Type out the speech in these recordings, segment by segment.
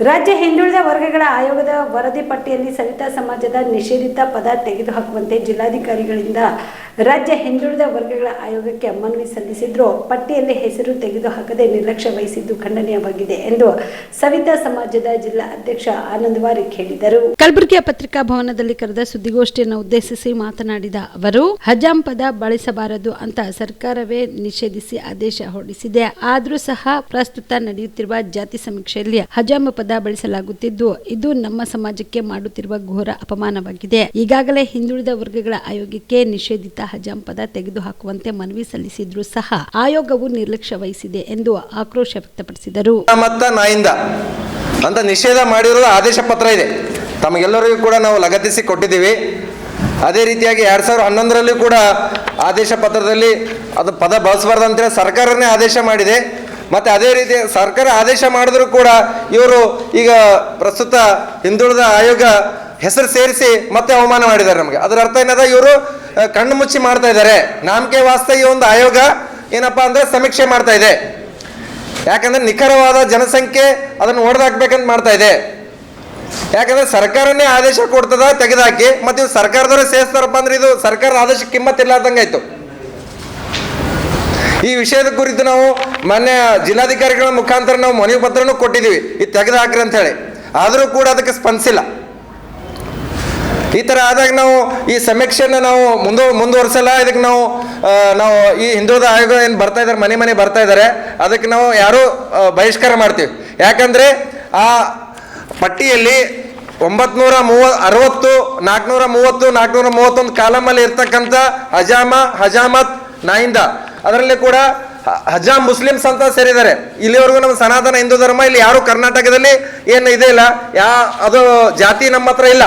ರಾಜ್ಯ ಹಿಂದುಳಿದ ವರ್ಗಗಳ ಆಯೋಗದ ವರದಿ ಪಟ್ಟಿಯಲ್ಲಿ ಸವಿತಾ ಸಮಾಜದ ನಿಷೇಧಿತ ಪದ ತೆಗೆದುಹಾಕುವಂತೆ ಜಿಲ್ಲಾಧಿಕಾರಿಗಳಿಂದ ರಾಜ್ಯ ಹಿಂದುಳಿದ ವರ್ಗಗಳ ಆಯೋಗಕ್ಕೆ ಮನವಿ ಸಲ್ಲಿಸಿದ್ರು ಪಟ್ಟಿಯಲ್ಲಿ ಹೆಸರು ತೆಗೆದುಹಾಕದೆ ನಿರ್ಲಕ್ಷ್ಯ ವಹಿಸಿದ್ದು ಖಂಡನೀಯವಾಗಿದೆ ಎಂದು ಸವಿತಾ ಸಮಾಜದ ಜಿಲ್ಲಾ ಅಧ್ಯಕ್ಷ ಆನಂದ್ ವಾರಿಕ್ ಹೇಳಿದರು. ಕಲಬುರಗಿಯ ಪತ್ರಿಕಾ ಭವನದಲ್ಲಿ ಕರೆದ ಸುದ್ದಿಗೋಷ್ಠಿಯನ್ನು ಉದ್ದೇಶಿಸಿ ಮಾತನಾಡಿದ ಅವರು ಹಜಾಂ ಪದ ಬಳಸಬಾರದು ಅಂತ ಸರ್ಕಾರವೇ ನಿಷೇಧಿಸಿ ಆದೇಶ ಹೊರಡಿಸಿದೆ. ಆದರೂ ಸಹ ಪ್ರಸ್ತುತ ನಡೆಯುತ್ತಿರುವ ಜಾತಿ ಸಮೀಕ್ಷೆಯಲ್ಲಿ ಹಜಾಮ ಪದ ಬಳಸಲಾಗುತ್ತಿದ್ದು, ಇದು ನಮ್ಮ ಸಮಾಜಕ್ಕೆ ಮಾಡುತ್ತಿರುವ ಘೋರ ಅಪಮಾನವಾಗಿದೆ. ಈಗಾಗಲೇ ಹಿಂದುಳಿದ ವರ್ಗಗಳ ಆಯೋಗಕ್ಕೆ ನಿಷೇಧಿತ ಹಜಾಂ ಪದ ತೆಗೆದುಹಾಕುವಂತೆ ಮನವಿ ಸಲ್ಲಿಸಿದ್ರೂ ಸಹ ಆಯೋಗವು ನಿರ್ಲಕ್ಷ್ಯ ವಹಿಸಿದೆ ಎಂದು ಆಕ್ರೋಶ ವ್ಯಕ್ತಪಡಿಸಿದರು. ಅಂತ ನಿಷೇಧ ಮಾಡಿರೋದು ಆದೇಶ ಪತ್ರ ಇದೆ. ತಮಗೆಲ್ಲರಿಗೂ ಕೂಡ ನಾವು ಲಗತ್ತಿಸಿ ಕೊಟ್ಟಿದ್ದೀವಿ. ಅದೇ ರೀತಿಯಾಗಿ ಎರಡು ಸಾವಿರದ ಹನ್ನೊಂದರಲ್ಲಿ ಕೂಡ ಆದೇಶ ಪತ್ರದಲ್ಲಿ ಅದು ಪದ ಬಳಸಬಾರ್ದು ಅಂತೇಳಿ ಸರ್ಕಾರನೇ ಆದೇಶ ಮಾಡಿದೆ. ಮತ್ತು ಅದೇ ರೀತಿ ಸರ್ಕಾರ ಆದೇಶ ಮಾಡಿದ್ರು ಕೂಡ ಇವರು ಈಗ ಪ್ರಸ್ತುತ ಹಿಂದುಳಿದ ಆಯೋಗ ಹೆಸರು ಸೇರಿಸಿ ಮತ್ತೆ ಅವಮಾನ ಮಾಡಿದ್ದಾರೆ ನಮಗೆ. ಅದರ ಅರ್ಥ ಏನದ? ಇವರು ಕಣ್ಣು ಮುಚ್ಚಿ ಮಾಡ್ತಾ ಇದ್ದಾರೆ. ನಾಮಕೆ ವಾಸ್ತ ಈ ಒಂದು ಆಯೋಗ ಏನಪ್ಪಾ ಅಂದ್ರೆ ಸಮೀಕ್ಷೆ ಮಾಡ್ತಾ ಇದೆ. ಯಾಕಂದ್ರೆ ನಿಖರವಾದ ಜನಸಂಖ್ಯೆ ಅದನ್ನು ಹೊಡೆದಾಕ್ಬೇಕಂತ ಮಾಡ್ತಾ ಇದೆ. ಯಾಕಂದ್ರೆ ಸರ್ಕಾರನೇ ಆದೇಶ ಕೊಡ್ತದ, ತೆಗೆದಾಕಿ, ಮತ್ತೆ ಇವು ಸರ್ಕಾರದವರೇ ಸೇರಿಸ್ತಾರಪ್ಪ ಅಂದ್ರೆ ಇದು ಸರ್ಕಾರದ ಆದೇಶ ಕಿಮ್ಮತ್ ಇರ್ಲಾರ್ದಂಗಾಯ್ತು ಈ ವಿಷಯದ ಕುರಿತು ನಾವು ಮೊನ್ನೆ ಜಿಲ್ಲಾಧಿಕಾರಿಗಳ ಮುಖಾಂತರ ನಾವು ಮನವಿ ಪತ್ರನೂ ಕೊಟ್ಟಿದ್ದೀವಿ. ಇದು ತೆಗೆದು ಹಾಕ್ರಿ ಅಂತ ಹೇಳಿ. ಆದರೂ ಕೂಡ ಅದಕ್ಕೆ ಸ್ಪಂದಿಸಿಲ್ಲ. ಈ ಥರ ಆದಾಗ ನಾವು ಈ ಸಮೀಕ್ಷೆಯನ್ನು ನಾವು ಮುಂದು ಮುಂದುವರಿಸಲ್ಲ. ಇದಕ್ಕೆ ನಾವು ನಾವು ಈ ಹಿಂದುಳಿದ ಆಯೋಗ ಏನು ಬರ್ತಾ ಇದ್ದಾರೆ ಮನೆ ಮನೆ ಬರ್ತಾ ಇದ್ದಾರೆ ಅದಕ್ಕೆ ನಾವು ಯಾರೂ ಬಹಿಷ್ಕಾರ ಮಾಡ್ತೀವಿ. ಯಾಕಂದರೆ ಆ ಪಟ್ಟಿಯಲ್ಲಿ ಒಂಬತ್ನೂರ ಮೂವ, ಅರವತ್ತು ನಾಲ್ಕುನೂರ ಮೂವತ್ತು ನಾಲ್ಕುನೂರ ಮೂವತ್ತೊಂದು ಕಾಲಮಲ್ಲಿ ಇರ್ತಕ್ಕಂಥ ಹಜಾಮ ಹಜಾಮತ್ ನಾಯಿಂದ ಅದರಲ್ಲಿ ಕೂಡ ಹ- ಹಜಾಮ್ ಮುಸ್ಲಿಮ್ಸ್ ಅಂತ ಸೇರಿದ್ದಾರೆ. ಇಲ್ಲಿವರೆಗೂ ನಮ್ಮ ಸನಾತನ ಹಿಂದೂ ಧರ್ಮ, ಇಲ್ಲಿ ಯಾರು ಕರ್ನಾಟಕದಲ್ಲಿ ಏನು ಇದೆ ಇಲ್ಲ. ಯಾ, ಅದು ಜಾತಿ ನಮ್ಮ ಹತ್ರ ಇಲ್ಲ.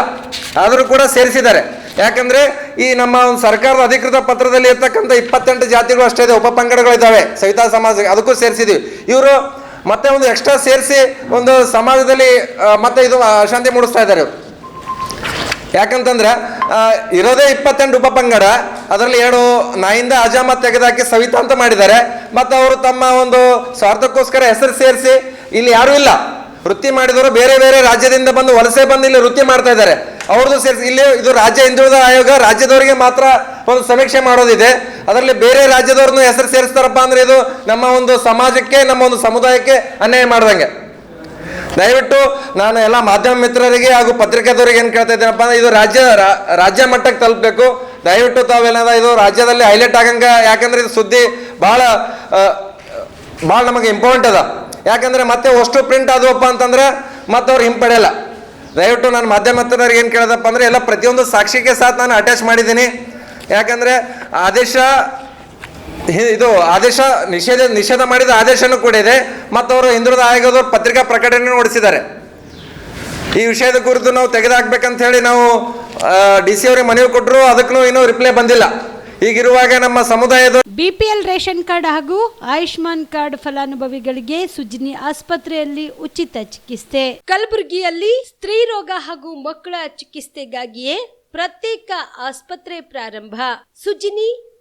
ಆದರೂ ಕೂಡ ಸೇರಿಸಿದ್ದಾರೆ. ಯಾಕಂದ್ರೆ ಈ ನಮ್ಮ ಒಂದು ಸರ್ಕಾರದ ಅಧಿಕೃತ ಪತ್ರದಲ್ಲಿ ಇರ್ತಕ್ಕಂಥ ಇಪ್ಪತ್ತೆಂಟು ಜಾತಿಗಳು ಅಷ್ಟೇ ಇದೆ. ಉಪಪಂಗಡಗಳಿದ್ದಾವೆ ಸವಿತಾ ಸಮಾಜ ಅದಕ್ಕೂ ಸೇರಿಸಿದ್ದೀವಿ. ಇವರು ಮತ್ತೆ ಒಂದು ಎಕ್ಸ್ಟ್ರಾ ಸೇರಿಸಿ ಒಂದು ಸಮಾಜದಲ್ಲಿ ಮತ್ತೆ ಇದು ಅಶಾಂತಿ ಮೂಡಿಸ್ತಾ ಇದ್ದಾರೆ. ಯಾಕಂತಂದ್ರೆ ಇರೋದೇ ಇಪ್ಪತ್ತೆಂಟು ಉಪಪಂಗಡ ಅದರಲ್ಲಿ ಎರಡು ನಾಯಿಂದ ಅಜಾಮ ತೆಗೆದಾಕಿ ಸವಿತಾ ಅಂತ ಮಾಡಿದ್ದಾರೆ. ಮತ್ತು ಅವರು ತಮ್ಮ ಒಂದು ಸ್ವಾರ್ಥಕ್ಕೋಸ್ಕರ ಹೆಸರು ಸೇರಿಸಿ ಇಲ್ಲಿ ಯಾರೂ ಇಲ್ಲ. ವೃತ್ತಿ ಮಾಡಿದವರು ಬೇರೆ ಬೇರೆ ರಾಜ್ಯದಿಂದ ಬಂದು ವಲಸೆ ಬಂದು ಇಲ್ಲಿ ವೃತ್ತಿ ಮಾಡ್ತಾ ಇದ್ದಾರೆ. ಅವ್ರದ್ದು ಸೇರಿಸಿ, ಇಲ್ಲಿ ಇದು ರಾಜ್ಯ ಹಿಂದುಳಿದ ಆಯೋಗ, ರಾಜ್ಯದವರಿಗೆ ಮಾತ್ರ ಒಂದು ಸಮೀಕ್ಷೆ ಮಾಡೋದಿದೆ. ಅದರಲ್ಲಿ ಬೇರೆ ರಾಜ್ಯದವ್ರನ್ನು ಹೆಸರು ಸೇರಿಸ್ತಾರಪ್ಪ ಅಂದ್ರೆ ಇದು ನಮ್ಮ ಒಂದು ಸಮಾಜಕ್ಕೆ, ನಮ್ಮ ಒಂದು ಸಮುದಾಯಕ್ಕೆ ಅನ್ಯಾಯ ಮಾಡ್ದಂಗೆ. ದಯವಿಟ್ಟು ನಾನು ಎಲ್ಲ ಮಾಧ್ಯಮ ಮಿತ್ರರಿಗೆ ಹಾಗೂ ಪತ್ರಿಕಾದವರಿಗೆ ಏನು ಕೇಳ್ತಾ ಇದ್ದೀನಪ್ಪ ಅಂದ್ರೆ ಇದು ರಾಜ್ಯ ರಾಜ್ಯ ಮಟ್ಟಕ್ಕೆ ತಲುಪಬೇಕು. ದಯವಿಟ್ಟು ತಾವೇನದ ಇದು ರಾಜ್ಯದಲ್ಲಿ ಹೈಲೈಟ್ ಆಗಂಗ, ಯಾಕಂದ್ರೆ ಇದು ಸುದ್ದಿ ಭಾಳ ಭಾಳ ನಮಗೆ ಇಂಪಾರ್ಟೆಂಟ್ ಅದ. ಯಾಕಂದ್ರೆ ಮತ್ತೆ ಅಷ್ಟು ಪ್ರಿಂಟ್ ಆದವಪ್ಪ ಅಂತಂದ್ರೆ ಮತ್ತೆ ಅವ್ರು ಹಿಂಪಡೆಯಲ್ಲ. ದಯವಿಟ್ಟು ನಾನು ಮಾಧ್ಯಮ ಏನು ಕೇಳಿದಪ್ಪ ಅಂದ್ರೆ ಎಲ್ಲ ಪ್ರತಿಯೊಂದು ಸಾಕ್ಷಿಗೆ ಸಾಥ್ ನಾನು ಅಟ್ಯಾಚ್ ಮಾಡಿದ್ದೀನಿ. ಯಾಕಂದ್ರೆ ಆದೇಶ ಇದು ಆದೇಶ ನಿಷೇಧ ನಿಷೇಧ ಮಾಡಿದ ಆದೇಶನೂ ಕೂಡ ಇದೆ. ಮತ್ತು ಅವರು ಹಿಂದುಳಿದ ಆಯೋಗದವರು ಪತ್ರಿಕಾ ಪ್ರಕಟಣೆ ಹೊಡಿಸಿದ್ದಾರೆ. ಈ ವಿಷಯದ ಕುರಿತು ನಾವು ತೆಗೆದುಹಾಕ್ಬೇಕಂತ ಹೇಳಿ ನಾವು ಡಿ ಸಿ ಅವರಿಗೆ ಮನವಿ ಕೊಟ್ಟರು ಅದಕ್ಕೂ ಇನ್ನೂ ರಿಪ್ಲೈ ಬಂದಿಲ್ಲ. ಹೀಗಿರುವಾಗ ನಮ್ಮ ಸಮುದಾಯದ ಬಿಪಿಎಲ್ ರೇಷನ್ ಕಾರ್ಡ್ ಹಾಗೂ ಆಯುಷ್ಮಾನ್ ಕಾರ್ಡ್ ಫಲಾನುಭವಿಗಳಿಗೆ ಸುಜಿನಿ ಆಸ್ಪತ್ರೆಯಲ್ಲಿ ಉಚಿತ ಚಿಕಿತ್ಸೆ. ಕಲಬುರಗಿಯಲ್ಲಿ ಸ್ತ್ರೀ ರೋಗ ಹಾಗೂ ಮಕ್ಕಳ ಚಿಕಿತ್ಸೆಗಾಗಿಯೇ ಪ್ರತ್ಯೇಕ ಆಸ್ಪತ್ರೆ ಪ್ರಾರಂಭ. ಸುಜಿನಿ